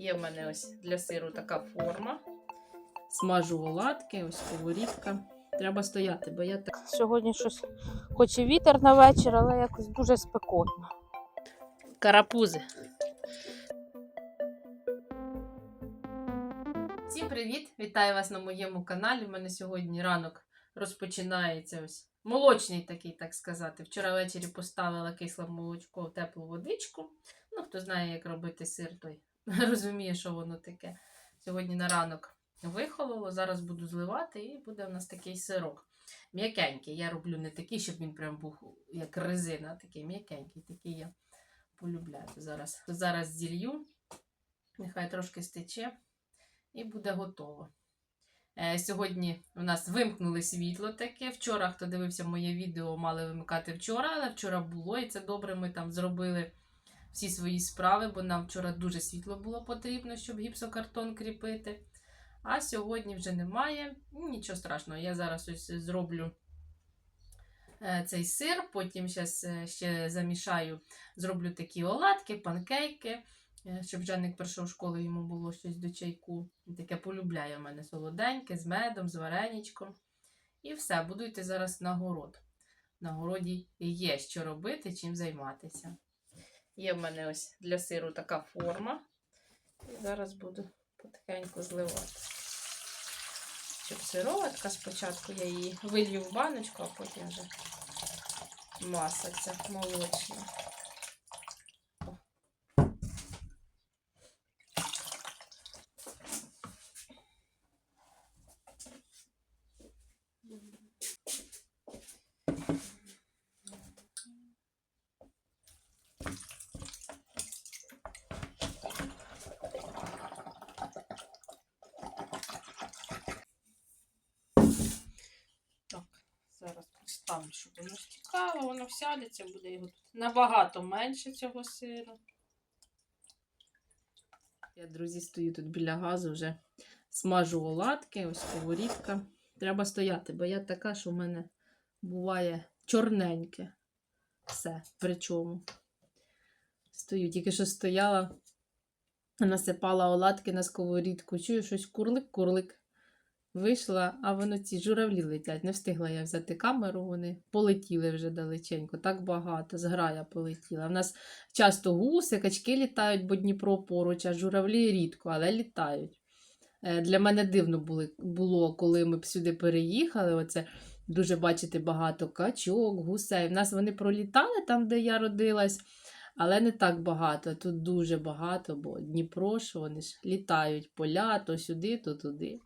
Є в мене ось для сиру така форма. Смажу оладки, ось сковорідка. Треба стояти, бо я так. Сьогодні щось, хоч і вітер на вечір, але якось дуже спекотно. Карапузи. Всім привіт! Вітаю вас на моєму каналі. У мене сьогодні ранок розпочинається ось молочний такий, так сказати. Вчора ввечері поставила кисле молочко в теплу водичку. Ну, хто знає, як робити сир, той розуміє, що воно таке. Сьогодні на ранок вихололо, зараз буду зливати, і буде у нас такий сирок. М'якенький. Я роблю не такий, щоб він прям був як резина, такий м'якенький, такий я полюбляю. Зараз, зараз зілью, нехай трошки стече і буде готово. Е, сьогодні у нас вимкнули світло таке. Вчора, хто дивився моє відео, мали вимикати вчора, але вчора було, і це добре. Ми там зробили всі свої справи, бо нам вчора дуже світло було потрібно, щоб гіпсокартон кріпити. А сьогодні вже немає. Нічого страшного, я зараз ось зроблю е, цей сир, потім е, ще замішаю, зроблю такі оладки, панкейки, е, щоб Жанник прийшов в школу, йому було щось до чайку. Таке полюбляє в мене солоденьке, з медом, з вареничком. І все, буду йти зараз на город. На городі є що робити, чим займатися. Є в мене ось для сиру така форма. І зараз буду потихеньку зливати. Щоб сироватка спочатку я її вилью в баночку, а потім вже маса ця молочна. О. Так, поставлю, щоб воно стікало, воно всядеться, буде його тут набагато менше цього сиру. Я, друзі, стою тут біля газу, вже смажу оладки, ось сковорідка. Треба стояти, бо я така, що в мене буває чорненьке. Все, причому. Стою, тільки що стояла, насипала оладки на сковорідку. Чую щось курлик-курлик. Вийшла, а воно ці журавлі летять. Не встигла я взяти камеру, вони полетіли вже далеченько. Так багато, зграя полетіла. У нас часто гуси, качки літають, бо Дніпро поруч, а журавлі рідко, але літають. Е, Для мене дивно було, коли ми б сюди переїхали. Оце дуже бачити багато качок, гусей. У нас вони пролітали там, де я родилась, але не так багато. Тут дуже багато, бо Дніпро, що вони ж літають поля, то сюди, то туди.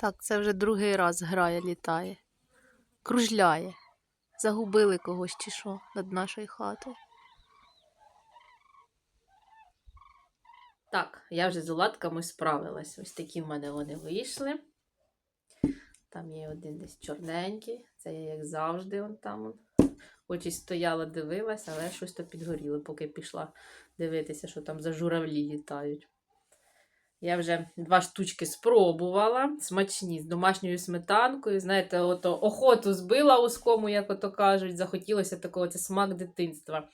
Так, це вже другий раз грає, літає. Кружляє. Загубили когось чи що над нашою хатою. Так, я вже з оладками справилась. Ось такі в мене вони вийшли. Там є один десь чорненький. Це я, як завжди, он там. он. Хоч і стояла, дивилась, але щось то підгоріло, поки пішла дивитися, що там за журавлі літають. Я вже два штучки спробувала. Смачні з домашньою сметанкою. Знаєте, ото охоту збила ускому, як ото кажуть. Захотілося такого це смак дитинства.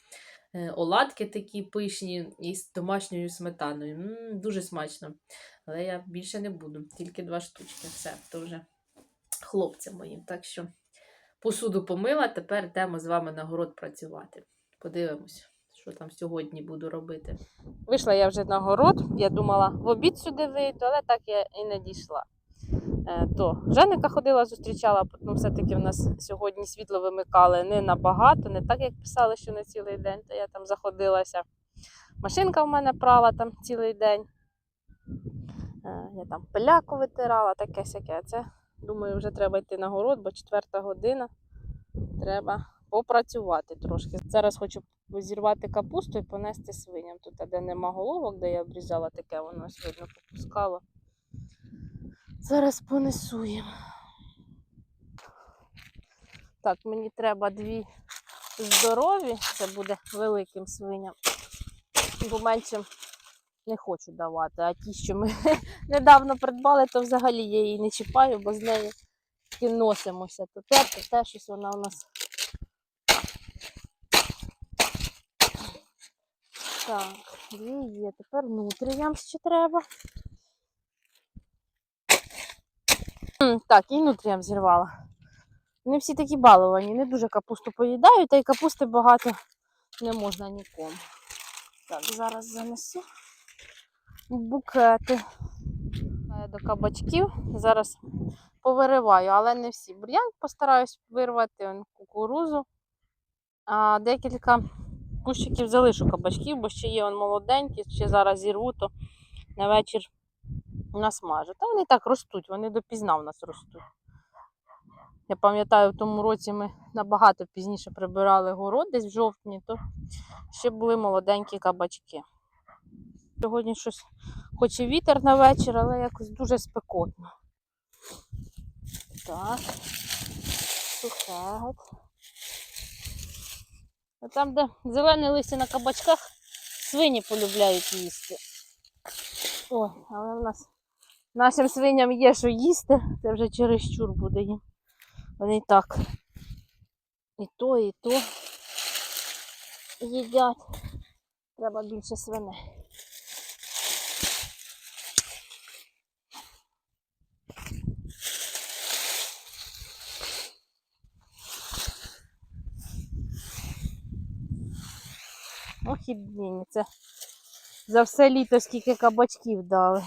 Е, Оладки такі пишні із домашньою сметаною. м дуже смачно. Але я більше не буду, тільки два штучки. Все, то вже хлопцям моїм. Так що посуду помила, тепер йдемо з вами на город працювати. Подивимось, що там сьогодні буду робити. Вийшла я вже на город. Я думала, в обід сюди вийду, але так я і не дійшла. Е, то Женика ходила, зустрічала, потім все-таки в нас сьогодні світло вимикали не набагато, не так, як писали, що на цілий день, то я там заходилася. Машинка в мене прала там цілий день. Е, Я там пиляку витирала, таке сяке. Це, думаю, вже треба йти на город, бо четверта година. Треба попрацювати трошки. Зараз хочу зірвати капусту і понести свиням. Тут, де нема головок, де я обрізала таке, воно ось видно попускало. Зараз понесу їм. Так, мені треба дві здорові, це буде великим свиням, бо меншим не хочу давати. А ті, що ми недавно придбали, то взагалі я її не чіпаю, бо з нею носимося. То те, то те, щось вона у нас. Так, Є, є. Тепер нутріям ще треба. Так, і нутріям зірвала. Вони всі такі баловані, не дуже капусту поїдають, та й капусти багато не можна нікому. Так, зараз занесу букети до кабачків. Зараз повириваю, але не всі. Бур'ян постараюсь вирвати, кукурузу. А декілька кущиків залишу кабачків, бо ще є он молоденькі, ще зараз зірву, то на вечір насмажу. Та вони так ростуть, вони допізна в нас ростуть. Я пам'ятаю, в тому році ми набагато пізніше прибирали город десь в жовтні, то ще були молоденькі кабачки. Сьогодні щось, хоч і вітер на вечір, але якось дуже спекотно. Так, сухе. А там, де зелене листя на кабачках, свині полюбляють їсти. Ой, але в нас нашим свиням є що їсти, це вже чересчур буде їм. Вони і так і то, і то їдять. Треба більше свиней. Ох і бідні, це за все літо скільки кабачків дали.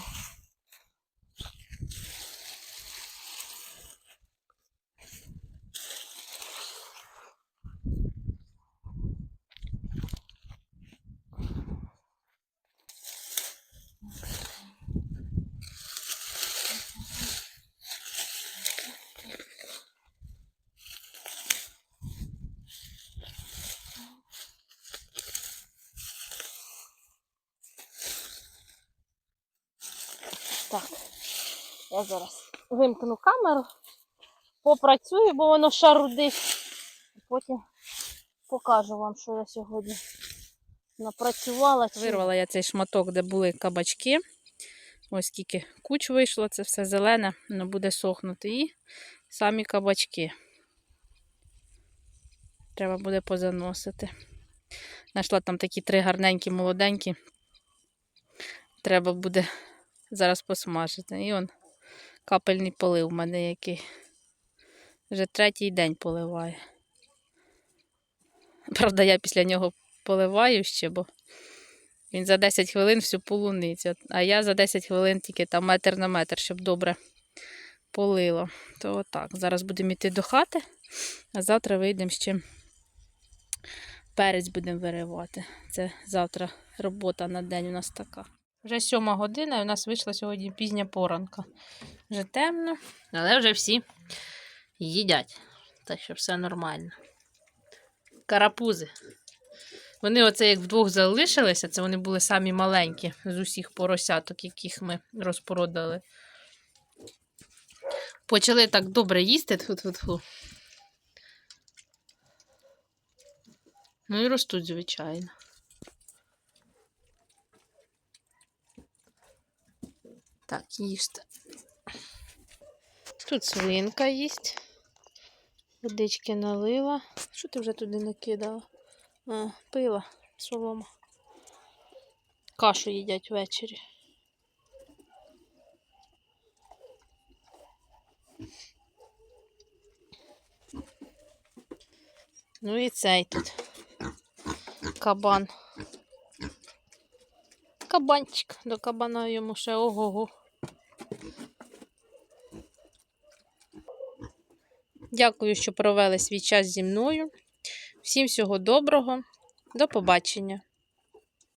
Так, я зараз вимкну камеру, попрацюю, бо воно шарудить. Потім покажу вам, що я сьогодні напрацювала. Вирвала я цей шматок, де були кабачки. Ось скільки куч вийшло, це все зелене, воно буде сохнути. І самі кабачки. Треба буде позаносити. Знайшла там такі три гарненькі, молоденькі. Треба буде зараз посмажити. І он капельний полив у мене який. Вже третій день поливає. Правда, я після нього поливаю ще, бо він за 10 хвилин всю полуницю, а я за 10 хвилин тільки там метр на метр, щоб добре полило. То отак. Зараз будемо йти до хати, а завтра вийдемо ще перець будемо виривати. Це завтра робота на день у нас така. Вже сьома година, і у нас вийшла сьогодні пізня поранка. Вже темно, але вже всі їдять. Так що все нормально. Карапузи. Вони оце як вдвох залишилися, це вони були самі маленькі з усіх поросяток, яких ми розпродали. Почали так добре їсти. Тьфу-тьфу-тьфу. Ну і ростуть, звичайно. Так, їсти. Тут свинка їсть. Водички налила. Що ти вже туди накидала? А, пила, солома. Кашу їдять ввечері. Ну і цей тут. Кабан. Кабанчик. До кабана йому ще ого-го. Дякую, що провели свій час зі мною. Всім всього доброго. До побачення.